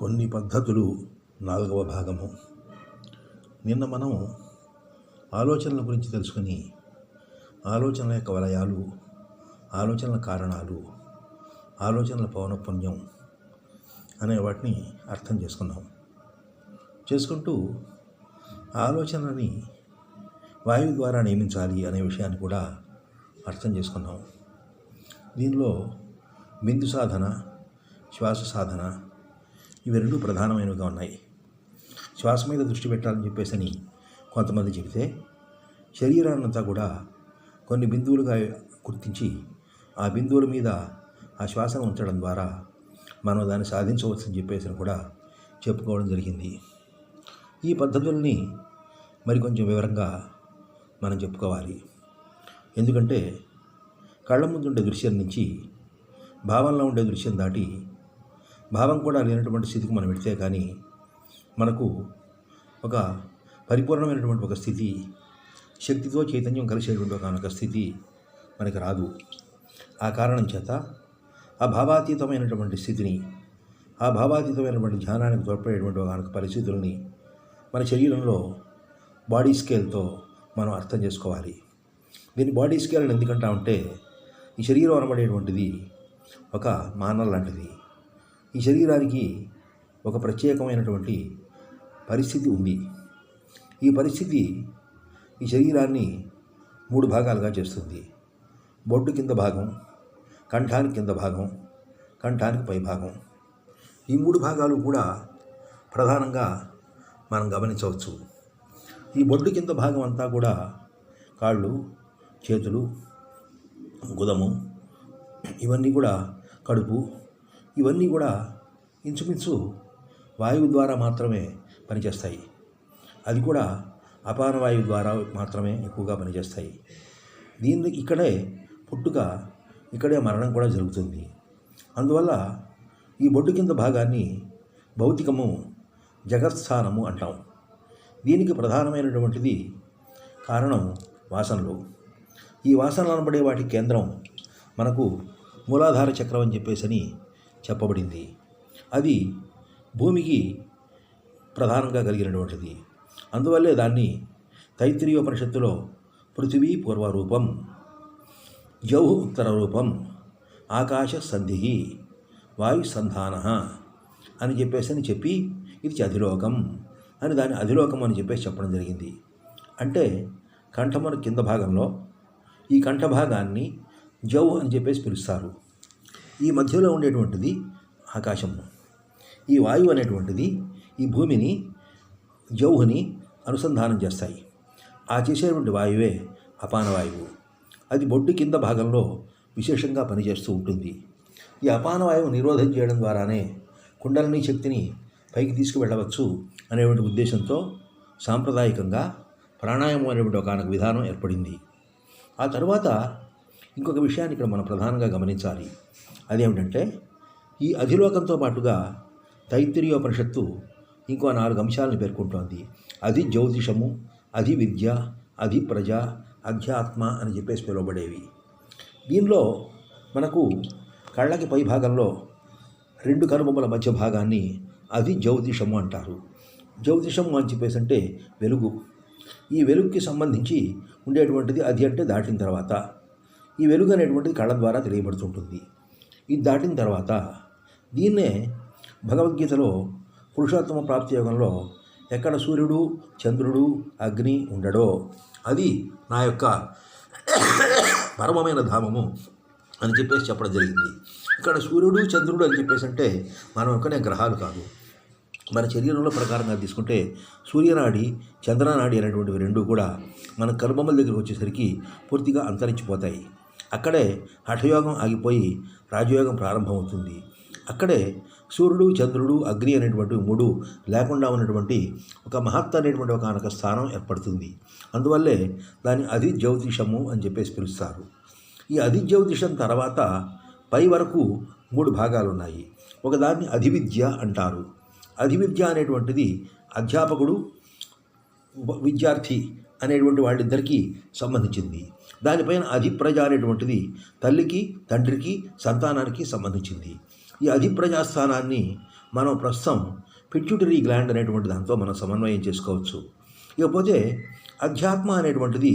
కొన్ని పద్ధతులు నాలుగవ భాగము. నిన్న మనం ఆలోచనల గురించి తెలుసుకుని ఆలోచనల యొక్క వలయాలు ఆలోచనల కారణాలు ఆలోచనల పౌనఃపుణ్యం అనే వాటిని అర్థం చేసుకున్నాం చేసుకుంటూ ఆలోచనని వాయువు ద్వారా నియమించాలి అనే విషయాన్ని కూడా అర్థం చేసుకున్నాం దీనిలో బిందు సాధన శ్వాస సాధన ఇవి రెండు ప్రధానమైనవిగా ఉన్నాయి. శ్వాస మీద దృష్టి పెట్టాలని చెప్పేసి అని కొంతమంది చెబితే శరీరాన్నంతా కూడా కొన్ని బిందువులుగా గుర్తించి ఆ బిందువుల మీద ఆ శ్వాసను ఉంచడం ద్వారా మనం దాన్ని సాధించవచ్చని చెప్పేసి అని కూడా చెప్పుకోవడం జరిగింది. ఈ పద్ధతుల్ని మరికొంచెం వివరంగా మనం చెప్పుకోవాలి. ఎందుకంటే కళ్ళ ముందు ఉండే దృశ్యం నుంచి భావంలో ఉండే దృశ్యం దాటి భావం కూడా లేనటువంటి స్థితికి మనం పెడితే కానీ మనకు ఒక పరిపూర్ణమైనటువంటి ఒక స్థితి శక్తితో చైతన్యం కలిసేటువంటి ఒక ఒక స్థితి మనకి రాదు. ఆ కారణం చేత ఆ భావాతీతమైనటువంటి స్థితిని ఆ భావాతీతమైనటువంటి ధ్యానానికి తోడ్పడేటువంటి ఒక పరిస్థితుల్ని మన శరీరంలో బాడీ స్కేల్తో మనం అర్థం చేసుకోవాలి. దీన్ని బాడీ స్కేల్ అని ఎందుకంటా ఉంటే ఈ శరీరం అనబడేటువంటిది ఒక మానవ లాంటిది. ఈ శరీరానికి ఒక ప్రత్యేకమైనటువంటి పరిస్థితి ఉంది. ఈ పరిస్థితి ఈ శరీరాన్ని మూడు భాగాలుగా చేస్తుంది. బొడ్డు కింద భాగం కంఠానికి కింద భాగం కంఠానికి పై భాగం. ఈ మూడు భాగాలు కూడా ప్రధానంగా మనం గమనించవచ్చు. ఈ బొడ్డు కింద భాగం అంతా కూడా కాళ్ళు చేతులు గుదము ఇవన్నీ కూడా కడుపు ఇవన్నీ కూడా ఇంచుమించు వాయువు ద్వారా మాత్రమే పనిచేస్తాయి. అది కూడా అపాన వాయువు ద్వారా మాత్రమే ఎక్కువగా పనిచేస్తాయి. దీన్ని ఇక్కడే పుట్టుక ఇక్కడే మరణం కూడా జరుగుతుంది. అందువల్ల ఈ బొడ్డు కింద భాగాన్ని భౌతికము జగత్స్థానము అంటాం. దీనికి ప్రధానమైనటువంటిది కారణం వాసనలు. ఈ వాసనలు అనబడే వాటి కేంద్రం మనకు మూలాధార చక్రం అని చెప్పేసి చెప్పబడింది. అది భూమికి ప్రధానంగా కలిగినటువంటిది. అందువల్లే దాన్ని తైత్రీయోపనిషత్తులో పృథివీ పూర్వరూపం జౌ ఉత్తర రూపం ఆకాశ సంధి వాయు సంధాన అని చెప్పేసి అని చెప్పి ఇది అధిలోకం అని దాని అధిలోకం అని చెప్పేసి చెప్పడం జరిగింది. అంటే కంఠమున కింద భాగంలో ఈ కంఠ భాగాన్ని జౌ అని చెప్పేసి పిలుస్తారు. ఈ మధ్యలో ఉండేటువంటిది ఆకాశము ఈ వాయువు అనేటువంటిది ఈ భూమిని జౌహుని అనుసంధానం చేస్తాయి. ఆ చేసేటువంటి వాయువే అపాన వాయువు. అది బొడ్డు కింద భాగంలో విశేషంగా పనిచేస్తూ ఉంటుంది. ఈ అపాన వాయువు నిరోధం చేయడం ద్వారానే కుండలిని శక్తిని పైకి తీసుకువెళ్ళవచ్చు అనేటువంటి ఉద్దేశంతో సాంప్రదాయకంగా ప్రాణాయామం అనేటువంటి ఒక విధానం ఏర్పడింది. ఆ తర్వాత ఇంకొక విషయాన్ని ఇక్కడ మనం ప్రధానంగా గమనించాలి. అదేమిటంటే ఈ అధిలోకంతో పాటుగా తైత్తిరీయోపనిషత్తు ఇంకో నాలుగు అంశాలను పేర్కొంటోంది. అది జ్యోతిషము అది విద్య అది ప్రజ అధ్యాత్మ అని చెప్పేసి పిలువబడేవి. దీనిలో మనకు కళ్ళకి పై భాగంలో రెండు కనుబొమ్మల మధ్య భాగాన్ని అది జ్యోతిషము అంటారు. జ్యోతిషము అని చెప్పేసి అంటే వెలుగు. ఈ వెలుగుకి సంబంధించి ఉండేటువంటిది అది అంటే దాటిన తర్వాత. ఈ వెలుగు అనేటువంటిది కళ్ళ ద్వారా తెలియబడుతుంటుంది. ఇది దాటిన తర్వాత దీన్నే భగవద్గీతలో పురుషోత్తమ ప్రాప్తి యోగంలో ఎక్కడ సూర్యుడు చంద్రుడు అగ్ని ఉండడో అది నా యొక్క పరమమైన ధామము అని చెప్పేసి చెప్పడం జరిగింది. ఇక్కడ సూర్యుడు చంద్రుడు అని చెప్పేసి అంటే మనం ఒక్కనే గ్రహాలు కాదు. మన శరీరంలో ప్రకారంగా తీసుకుంటే సూర్యనాడి చంద్రనాడి అనేటువంటివి రెండు కూడా మన కర్మముల దగ్గరికి వచ్చేసరికి పూర్తిగా అంతరించిపోతాయి. అక్కడే హఠయోగం ఆగిపోయి రాజయోగం ప్రారంభమవుతుంది. అక్కడే సూర్యుడు చంద్రుడు అగ్ని అనేటువంటి మూడు లేకుండా ఉన్నటువంటి ఒక మహత్త అనేటువంటి ఒక అనక స్థానం ఏర్పడుతుంది. అందువల్లే దాన్ని అధి జ్యోతిషము అని చెప్పేసి పిలుస్తారు. ఈ అధి జ్యోతిషం తర్వాత పై వరకు మూడు భాగాలు ఉన్నాయి ఒకదాన్ని అధివిద్య అంటారు. అధివిద్య అనేటువంటిది అధ్యాపకుడు విద్యార్థి అనేటువంటి వాళ్ళిద్దరికీ సంబంధించింది. దానిపైన అధిప్రజ అనేటువంటిది తల్లికి తండ్రికి సంతానానికి సంబంధించింది. ఈ అధిప్రజాస్థానాన్ని మనం ప్రస్తుతం పిట్యూటరీ గ్లాండ్ అనేటువంటి దాంతో మనం సమన్వయం చేసుకోవచ్చు. ఇకపోతే అధ్యాత్మ అనేటువంటిది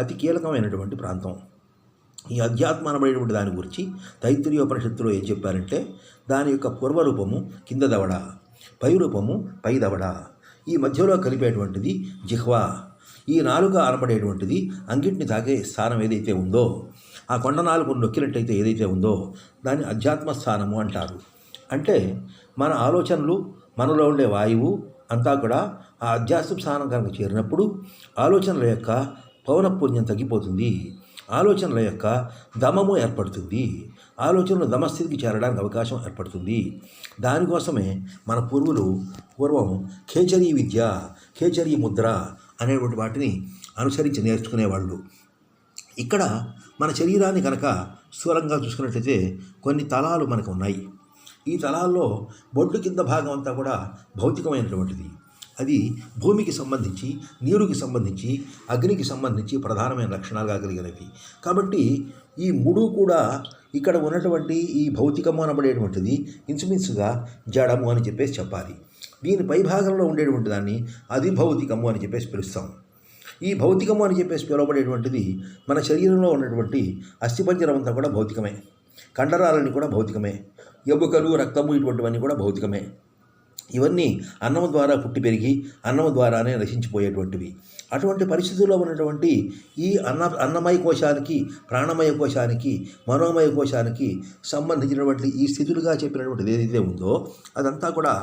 అతి కీలకమైనటువంటి ప్రాంతం. ఈ అధ్యాత్మ అనబడేటువంటి దాని గురించి తైత్రీయోపనిషత్తులో ఏం చెప్పారంటే దాని యొక్క పూర్వరూపము కింద దవడ పై రూపము పై దవడ. ఈ మధ్యలో కలిపేటువంటిది జిహ్వా. ఈ నాలుక అనబడేటువంటిది అంగిటిని తాకే స్థానం ఏదైతే ఉందో ఆ కొండ నాలుగు నొక్కినట్టయితే ఏదైతే ఉందో దాన్ని అధ్యాత్మ స్థానము అంటారు. అంటే మన ఆలోచనలు మనలో ఉండే వాయువు అంతా కూడా ఆ అధ్యాత్మ స్థానం కనుక చేరినప్పుడు ఆలోచనల యొక్క పౌనఃపుణ్యం తగ్గిపోతుంది. ఆలోచనల యొక్క దమము ఏర్పడుతుంది. ఆలోచనలు దమస్థితికి చేరడానికి అవకాశం ఏర్పడుతుంది. దానికోసమే మన పూర్వులు పూర్వం ఖేచరీ విద్య ఖేచరీ ముద్ర అనేటువంటి వాటిని అనుసరించి నేర్చుకునేవాళ్ళు. ఇక్కడ మన శరీరాన్ని కనుక స్థూలంగా చూసుకున్నట్లయితే కొన్ని తలాలు మనకు ఉన్నాయి. ఈ తలాల్లో బొడ్డు కింద భాగం అంతా కూడా భౌతికమైనటువంటిది. అది భూమికి సంబంధించి నీరుకి సంబంధించి అగ్నికి సంబంధించి ప్రధానమైన లక్షణాలుగా కలిగినవి. కాబట్టి ఈ మూడు కూడా ఇక్కడ ఉన్నటువంటి ఈ భౌతికము అనబడేటువంటిది ఇంచుమించుగా జడము అని చెప్పేసి చెప్పాలి. దీని పై భాగంలో ఉండేటువంటి దాన్ని అధిభౌతికము అని చెప్పేసి పిలుస్తాం. ఈ భౌతికము అని చెప్పేసి పిలువబడేటువంటిది మన శరీరంలో ఉన్నటువంటి అస్థిపంజరం అంతా కూడా భౌతికమే. కండరాలని కూడా భౌతికమే. ఎముకలు రక్తము ఇటువంటివన్నీ కూడా భౌతికమే. ఇవన్నీ అన్నం ద్వారా పుట్టి పెరిగి అన్నం ద్వారానే నశించిపోయేటువంటివి. అటువంటి పరిస్థితుల్లో ఉన్నటువంటి ఈ అన్న అన్నమయ కోశానికి ప్రాణమయ కోశానికి మనోమయ కోశానికి సంబంధించినటువంటి ఈ స్థితులుగా చెప్పినటువంటిది ఏదైతే ఉందో అదంతా కూడా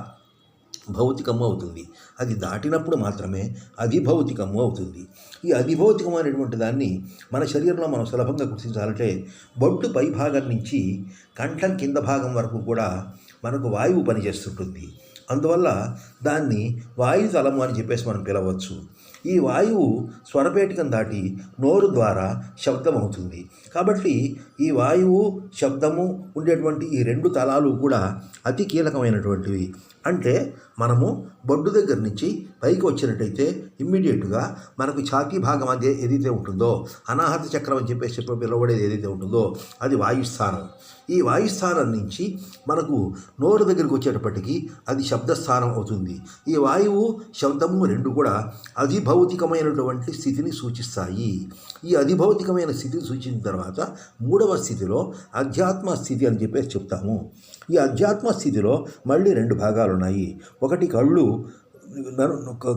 భౌతికము అవుతుంది. అది దాటినప్పుడు మాత్రమే అవిభౌతికము అవుతుంది. ఈ అవిభౌతికము అనేటువంటి దాన్ని మన శరీరంలో మనం సులభంగా గుర్తించాలంటే బొడ్డు పైభాగం నుంచి కంఠం కింద భాగం వరకు కూడా మనకు వాయువు పనిచేస్తుంటుంది. అందువల్ల దాన్ని వాయుతలము అని చెప్పేసి మనం పిలవచ్చు. ఈ వాయువు స్వరపేటికం దాటి నోరు ద్వారా శబ్దం అవుతుంది కాబట్టి ఈ వాయువు శబ్దము ఉండేటువంటి ఈ రెండు తలాలు కూడా అతి కీలకమైనటువంటివి. అంటే మనము బొడ్డు దగ్గర నుంచి పైకి వచ్చినట్టయితే ఇమ్మీడియట్గా మనకు ఛాతీ భాగం అదే ఏదైతే ఉంటుందో అనాహత చక్రం అని చెప్పేసి చెప్పి ఏదైతే ఉంటుందో అది వాయుస్థానం. ఈ వాయుస్థానం నుంచి మనకు నోరు దగ్గరికి వచ్చేటప్పటికీ అది శబ్దస్థానం అవుతుంది. ఈ వాయువు శబ్దము రెండు కూడా అధిభౌతికమైనటువంటి స్థితిని సూచిస్తాయి. ఈ అధిభౌతికమైన స్థితిని సూచించిన తర్వాత మూడవ స్థితిలో అధ్యాత్మ స్థితి అని చెప్పేసి చెప్తాము. ఈ అధ్యాత్మ స్థితిలో మళ్ళీ రెండు భాగాలు ఉన్నాయి ఒకటి కళ్ళు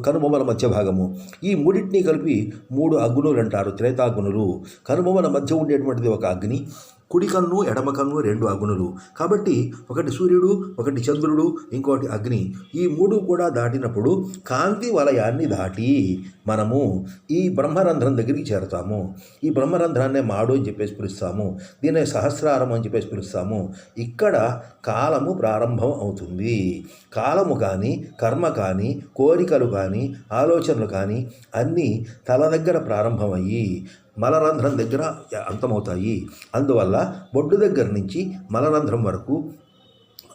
కనుబొమ్మల మధ్య భాగము. ఈ మూడింటిని కలిపి మూడు అగ్నులు అంటారు త్రేతాగ్నులు. కనుబొమ్మల మధ్య ఉండేటువంటిది ఒక అగ్ని. కుడి కన్ను ఎడమ కన్ను రెండు అగ్నులు. కాబట్టి ఒకటి సూర్యుడు ఒకటి చంద్రుడు ఇంకోటి అగ్ని. ఈ మూడు కూడా దాటినప్పుడు కాంతి వలయాన్ని దాటి మనము ఈ బ్రహ్మరంధ్రం దగ్గరికి చేరతాము. ఈ బ్రహ్మరంధ్రాన్నే మాడు అని చెప్పేసి పిలుస్తాము. దీన్ని సహస్రారం అని చెప్పేసి పిలుస్తాము. ఇక్కడ కాలము ప్రారంభం అవుతుంది. కాలము కానీ కర్మ కానీ కోరికలు కానీ ఆలోచనలు కానీ అన్నీ తల దగ్గర ప్రారంభమయ్యి మలరంధ్రం దగ్గర అంతమవుతాయి. అందువల్ల బొడ్డు దగ్గర నుంచి మలరంధ్రం వరకు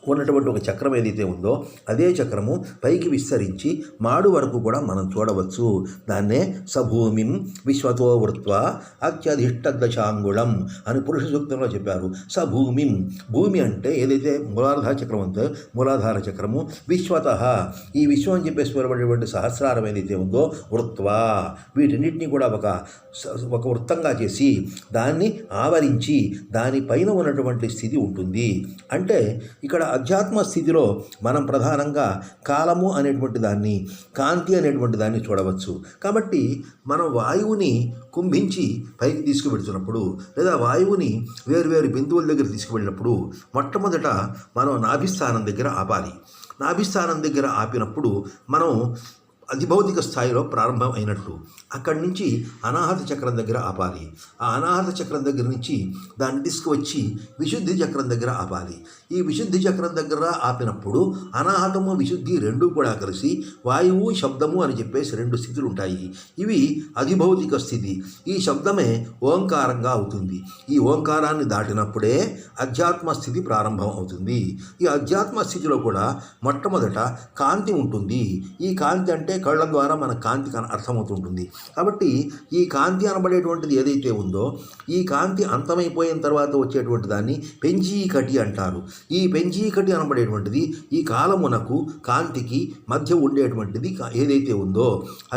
ఉన్నటువంటి ఒక చక్రం ఏదైతే ఉందో అదే చక్రము పైకి విస్తరించి మాడు వరకు కూడా మనం చూడవచ్చు. దాన్నే సభూమిం విశ్వతో వృత్వ అత్యధిష్ట దశాంగుళం అని పురుష సూక్తంలో చెప్పారు. సభూమిం భూమి అంటే ఏదైతే మూలాధార చక్రం ఉందో మూలాధార చక్రము విశ్వత. ఈ విశ్వం అని చెప్పేసి పిలువబడేటువంటి సహస్రారం ఏదైతే ఉందో వృత్వ. వీటన్నిటిని కూడా ఒక ఒక వృత్తంగా చేసి దాన్ని ఆవరించి దానిపైన ఉన్నటువంటి స్థితి ఉంటుంది. అంటే ఇక్కడ అధ్యాత్మ స్థితిలో మనం ప్రధానంగా కాలము అనేటువంటి దాన్ని కాంతి అనేటువంటి దాన్ని చూడవచ్చు. కాబట్టి మనం వాయువుని కుంభించి పైకి తీసుకువెడుతున్నప్పుడు లేదా వాయువుని వేరువేరు బిందువుల దగ్గర తీసుకువెళ్ళినప్పుడు మొట్టమొదట మనం నాభిస్థానం దగ్గర ఆపాలి. నాభిస్థానం దగ్గర ఆపినప్పుడు మనం అధిభౌతిక స్థాయిలో ప్రారంభం అయినట్లు అక్కడి నుంచి అనాహత చక్రం దగ్గర ఆపాలి. ఆ అనాహత చక్రం దగ్గర నుంచి దాన్ని తీసుకువచ్చి విశుద్ధి చక్రం దగ్గర ఆపాలి. ఈ విశుద్ధి చక్రం దగ్గర ఆపినప్పుడు అనాహతము విశుద్ధి రెండు కూడా కలిసి వాయువు శబ్దము అని చెప్పేసి రెండు స్థితులు ఉంటాయి. ఇవి అధిభౌతిక స్థితి. ఈ శబ్దమే ఓంకారంగా అవుతుంది. ఈ ఓంకారాన్ని దాటినప్పుడే అధ్యాత్మ స్థితి ప్రారంభం అవుతుంది. ఈ అధ్యాత్మ స్థితిలో కూడా మొట్టమొదట కాంతి ఉంటుంది. ఈ కాంతి అంటే కళ్ళ ద్వారా మన కాంతి కన అర్థమవుతుంటుంది. కాబట్టి ఈ కాంతి అనబడేటువంటిది ఏదైతే ఉందో ఈ కాంతి అంతమైపోయిన తర్వాత వచ్చేటువంటి దాన్ని పెంచీకటి అంటారు. ఈ పెంచీకటి అనబడేటువంటిది ఈ కాలమునకు కాంతికి మధ్య ఉండేటువంటిది ఏదైతే ఉందో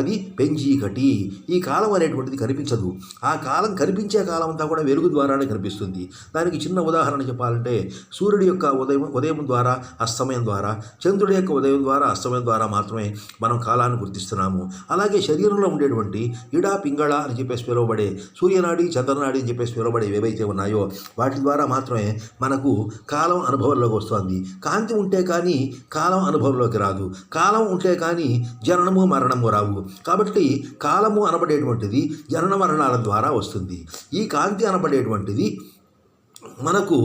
అది పెంచీకటి ఈ కాలం అనేటువంటిది కనిపించదు. ఆ కాలం కనిపించే కాలం అంతా కూడా వెలుగు ద్వారానే కనిపిస్తుంది. దానికి చిన్న ఉదాహరణ చెప్పాలంటే సూర్యుడి యొక్క ఉదయం ఉదయం ద్వారా అస్తమయం ద్వారా చంద్రుడి యొక్క ఉదయం ద్వారా అస్తమయం ద్వారా మాత్రమే మనం కాలాన్ని గుర్తిస్తున్నాము. అలాగే శరీరంలో ఉండేటువంటి ఇడా పింగళ అని చెప్పేసి పిలువబడే సూర్యనాడి చంద్రనాడి అని చెప్పేసి పిలువబడే ఏవైతే ఉన్నాయో వాటి ద్వారా మాత్రమే మనకు కాలం అనుభవంలోకి వస్తుంది. కాంతి ఉంటే కానీ కాలం అనుభవంలోకి రాదు. కాలం ఉంటే కానీ జననము మరణము రావు. కాబట్టి కాలము అనబడేటువంటిది జనన మరణాల ద్వారా వస్తుంది. ఈ కాంతి అనబడేటువంటిది మనకు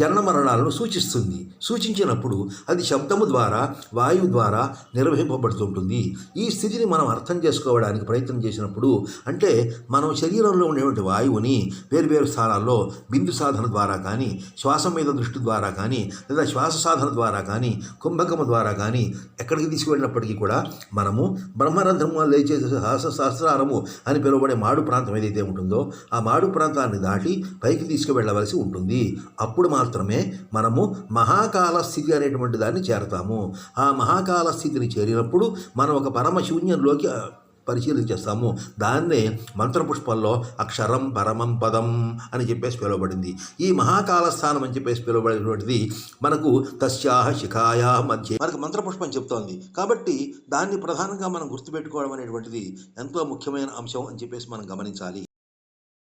జనన మరణాలను సూచిస్తుంది. సూచించినప్పుడు అది శబ్దము ద్వారా వాయువు ద్వారా నిర్వహింపబడుతుంటుంది. ఈ స్థితిని మనం అర్థం చేసుకోవడానికి ప్రయత్నం చేసినప్పుడు అంటే మనం శరీరంలో ఉండేటువంటి వాయువుని వేరువేరు స్థానాల్లో బిందు సాధన ద్వారా కానీ శ్వాస మీద దృష్టి ద్వారా కానీ లేదా శ్వాస సాధన ద్వారా కానీ కుంభకము ద్వారా కానీ ఎక్కడికి తీసుకువెళ్ళినప్పటికీ కూడా మనము బ్రహ్మరంధ్రము లేచే శాస్త్ర సహస్రారము అని పిలువబడే మాడు ప్రాంతం ఏదైతే ఉంటుందో ఆ మాడు ప్రాంతాన్ని దాటి పైకి తీసుకువెళ్ళవలసి ఉంటుంది. అప్పుడు మాత్రమే మనము మహాకాల స్థితి అనేటువంటి దాన్ని చేరతాము. ఆ మహాకాల స్థితిని చేరినప్పుడు మనం ఒక పరమ శూన్యంలోకి చేస్తాము. పరిశీలించేస్తాము దాన్నే మంత్రపుష్పంలో అక్షరం పరమం పదం అని చెప్పేసి పిలువబడింది. ఈ మహాకాల స్థానం అని చెప్పేసి పిలువబడినటువంటిది మనకు తస్యాహ శిఖాయా మధ్య మనకు మంత్రపుష్పం చెప్తోంది. కాబట్టి దాన్ని ప్రధానంగా మనం గుర్తుపెట్టుకోవడం అనేటువంటిది ఎంతో ముఖ్యమైన అంశం అని చెప్పేసి మనం గమనించాలి.